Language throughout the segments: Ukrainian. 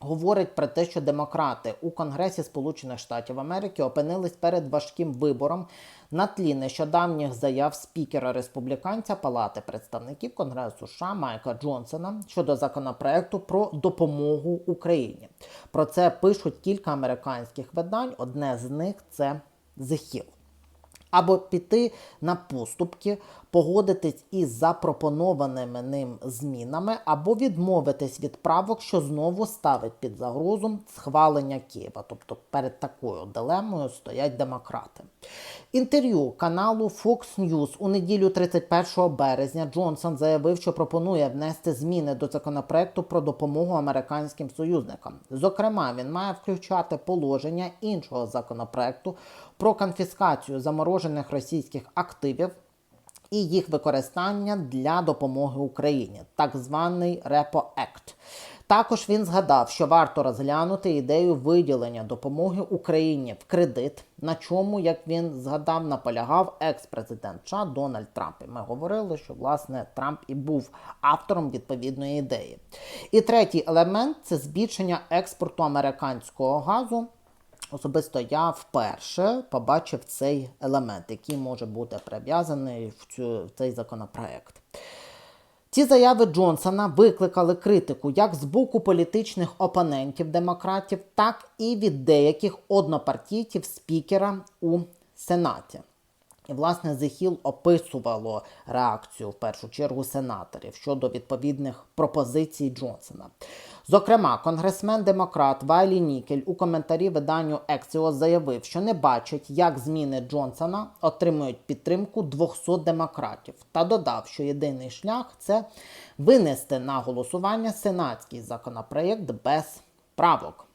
говорить про те, що демократи у Конгресі Сполучених Штатів Америки опинились перед важким вибором на тлі нещодавніх заяв спікера республіканця Палати представників Конгресу США Майка Джонсона щодо законопроекту про допомогу Україні. Про це пишуть кілька американських видань. Одне з них це The Hill. Або піти на поступки, погодитись із запропонованими ним змінами, або відмовитись від правок, що знову ставить під загрозу схвалення Києва. Тобто перед такою дилемою стоять демократи. Інтерв'ю каналу Fox News у неділю 31 березня Джонсон заявив, що пропонує внести зміни до законопроекту про допомогу американським союзникам. Зокрема, він має включати положення іншого законопроекту про конфіскацію заморожених російських активів і їх використання для допомоги Україні, так званий Repo Act. Також він згадав, що варто розглянути ідею виділення допомоги Україні в кредит, на чому, як він згадав, наполягав екс-президент США Дональд Трамп. І ми говорили, що власне Трамп і був автором відповідної ідеї. І третій елемент це збільшення експорту американського газу. Особисто я вперше побачив цей елемент, який може бути прив'язаний в, цю, в цей законопроект. Ці заяви Джонсона викликали критику як з боку політичних опонентів демократів, так і від деяких однопартійців спікера у Сенаті. І, власне, Hill описувало реакцію в першу чергу сенаторів щодо відповідних пропозицій Джонсона. Зокрема, конгресмен-демократ Вайлі Нікель у коментарі виданню Ексіос заявив, що не бачить, як зміни Джонсона отримують підтримку 200 демократів, та додав, що єдиний шлях це винести на голосування сенатський законопроєкт без правок.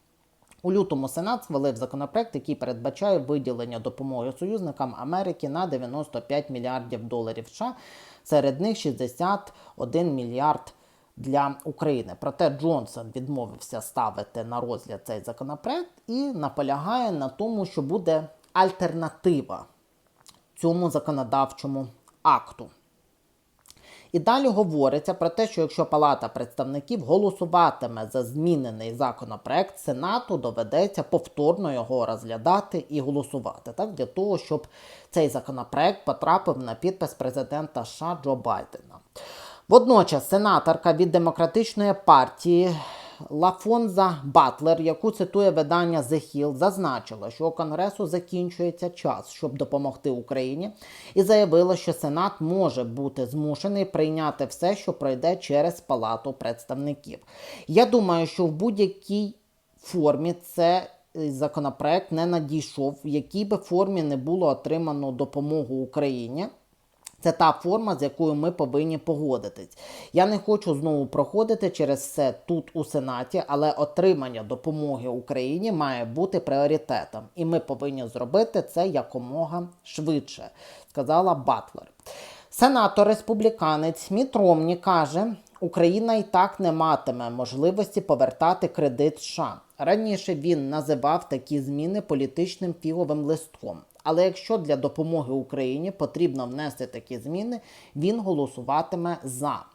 У лютому Сенат схвалив законопроект, який передбачає виділення допомоги союзникам Америки на 95 мільярдів доларів США, серед них 61 мільярд для України. Проте Джонсон відмовився ставити на розгляд цей законопроект і наполягає на тому, що буде альтернатива цьому законодавчому акту. І далі говориться про те, що якщо Палата представників голосуватиме за змінений законопроект, Сенату доведеться повторно його розглядати і голосувати, так для того, щоб цей законопроект потрапив на підпис президента США Джо Байдена. Водночас сенаторка від демократичної партії Лафонза Батлер, яку цитує видання The Hill, зазначила, що у Конгресу закінчується час, щоб допомогти Україні, і заявила, що Сенат може бути змушений прийняти все, що пройде через Палату представників. Я думаю, що в будь-якій формі це законопроект не надійшов, в якій би формі не було отримано допомогу Україні. Це та форма, з якою ми повинні погодитись. Я не хочу знову проходити через все тут у Сенаті, але отримання допомоги Україні має бути пріоритетом, і ми повинні зробити це якомога швидше, сказала Батлер. Сенатор республіканець Міт Ромні каже, Україна і так не матиме можливості повертати кредит США. Раніше він називав такі зміни політичним фіговим листком. Але якщо для допомоги Україні потрібно внести такі зміни, він голосуватиме за.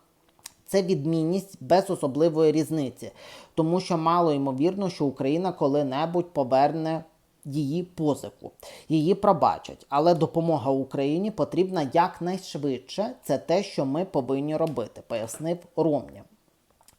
Це відмінність без особливої різниці, тому що мало ймовірно, що Україна коли-небудь поверне її позику, її пробачать. Але допомога Україні потрібна якнайшвидше. Це те, що ми повинні робити, пояснив Ромня.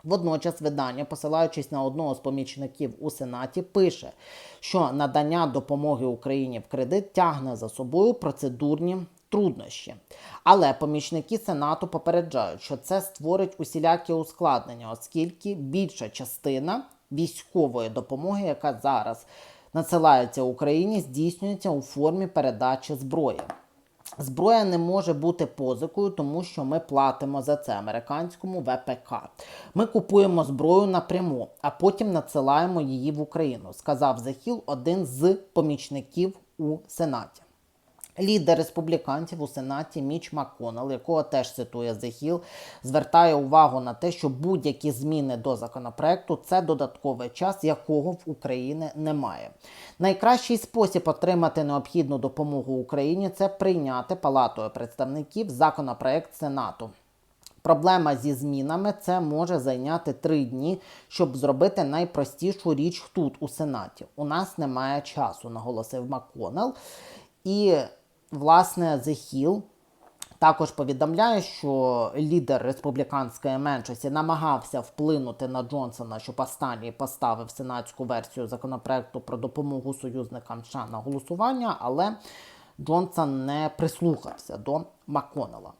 Водночас видання, посилаючись на одного з помічників у Сенаті, пише, що надання допомоги Україні в кредит тягне за собою процедурні труднощі. Але помічники Сенату попереджають, що це створить усілякі ускладнення, оскільки більша частина військової допомоги, яка зараз надсилається Україні, здійснюється у формі передачі зброї. Зброя не може бути позикою, тому що ми платимо за це американському ВПК. Ми купуємо зброю напряму, а потім надсилаємо її в Україну, сказав Захіл, один з помічників у Сенаті. Лідер республіканців у Сенаті Міч МакКоннелл, якого теж цитує Hill, звертає увагу на те, що будь-які зміни до законопроекту це додатковий час, якого в Україні немає. Найкращий спосіб отримати необхідну допомогу Україні це прийняти палатою представників законопроект Сенату. Проблема зі змінами це може зайняти три дні, щоб зробити найпростішу річ тут, у Сенаті. У нас немає часу, наголосив МакКоннелл. І, власне, The Hill також повідомляє, що лідер республіканської меншості намагався вплинути на Джонсона, щоб останній поставив сенатську версію законопроекту про допомогу союзникам США на голосування, але Джонсон не прислухався до МакКоннелла.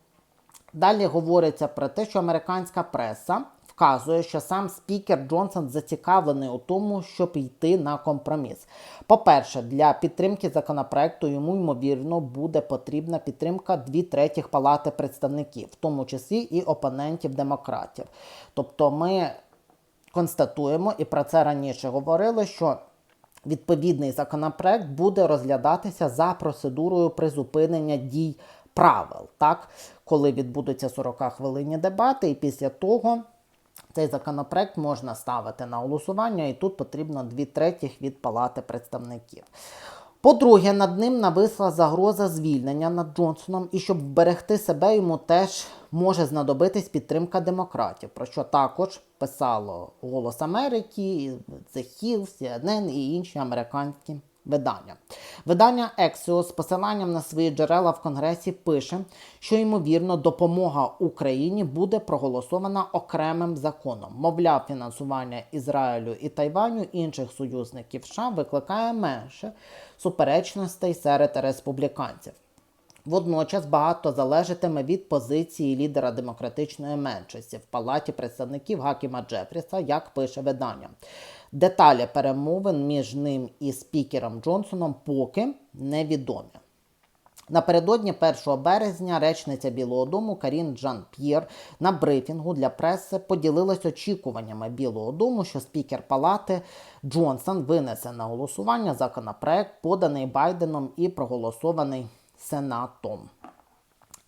Далі говориться про те, що американська преса вказує, що сам спікер Джонсон зацікавлений у тому, щоб йти на компроміс. По-перше, для підтримки законопроекту йому ймовірно буде потрібна підтримка дві третіх палати представників, в тому числі і опонентів демократів. Тобто, ми констатуємо і про це раніше говорили, що відповідний законопроект буде розглядатися за процедурою призупинення дій правил, так? коли відбудуться 40 хвилинні дебати, і після того цей законопроект можна ставити на голосування, і тут потрібно дві третіх від Палати представників. По-друге, над ним нависла загроза звільнення над Джонсоном, і щоб вберегти себе, йому теж може знадобитись підтримка демократів, про що також писало Голос Америки, The Hill, CNN і інші американські видання. Видання Ексіо з посиланням на свої джерела в Конгресі пише, що ймовірно допомога Україні буде проголосована окремим законом. Мовляв, фінансування Ізраїлю і Тайваню інших союзників США викликає менше суперечностей серед республіканців. Водночас багато залежатиме від позиції лідера демократичної меншості в палаті представників Гакіма Джефріса, як пише видання. Деталі перемовин між ним і спікером Джонсоном поки невідомі. Напередодні 1 березня речниця Білого Дому Карін Джан П'єр на брифінгу для преси поділилась очікуваннями Білого Дому, що спікер Палати Джонсон винесе на голосування законопроект, поданий Байденом і проголосований Сенатом.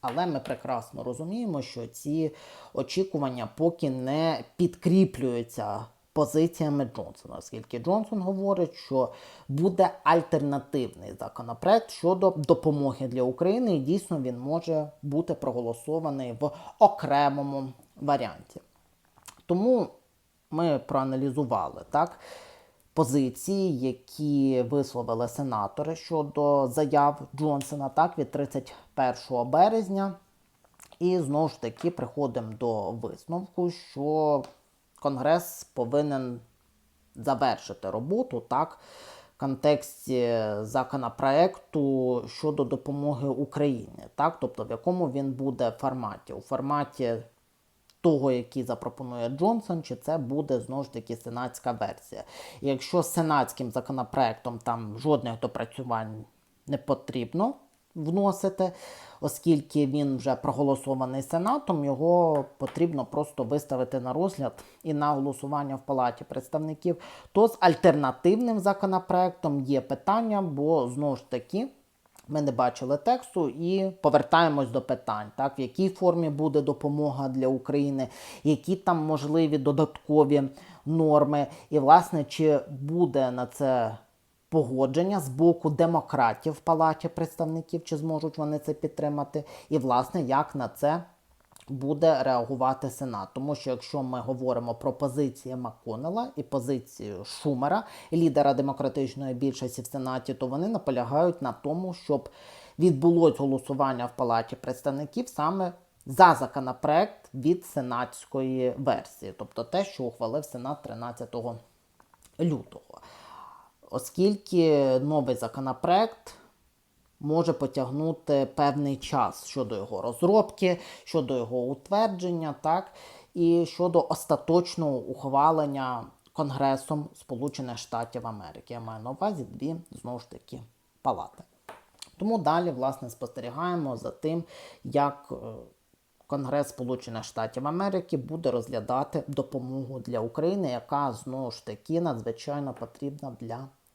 Але ми прекрасно розуміємо, що ці очікування поки не підкріплюються позиціями Джонсона, оскільки Джонсон говорить, що буде альтернативний законопроект щодо допомоги для України, і дійсно він може бути проголосований в окремому варіанті. Тому ми проаналізували так. Позиції, які висловили сенатори щодо заяв Джонсона, так від 31 березня, і знову ж таки приходимо до висновку, що Конгрес повинен завершити роботу так, в контексті законопроекту щодо допомоги Україні, так, тобто в якому він буде форматі. У форматі того, який запропонує Джонсон, чи це буде знову ж таки сенатська версія. І якщо сенатським законопроектом там жодних допрацювань не потрібно вносити, оскільки він вже проголосований Сенатом, його потрібно просто виставити на розгляд і на голосування в Палаті представників. То з альтернативним законопроектом є питання, бо знову ж таки. Ми не бачили тексту і повертаємось до питань, так в якій формі буде допомога для України, які там можливі додаткові норми, і, власне, чи буде на це погодження з боку демократів в палаті представників, чи зможуть вони це підтримати, і, власне, як на це буде реагувати Сенат. Тому що якщо ми говоримо про позиції Макконела і позицію Шумера, лідера демократичної більшості в Сенаті, то вони наполягають на тому, щоб відбулось голосування в палаті представників саме. За законопроект від сенатської версії, тобто те, що ухвалив Сенат 13 лютого оскільки новий законопроект може потягнути певний час щодо його розробки, щодо його утвердження, так, і щодо остаточного ухвалення Конгресом Сполучених Штатів Америки. Я маю на увазі дві знову ж таки палати. Тому далі, власне, спостерігаємо за тим, як е, Конгрес Сполучених Штатів Америки буде розглядати допомогу для України, яка знову ж таки надзвичайно потрібна для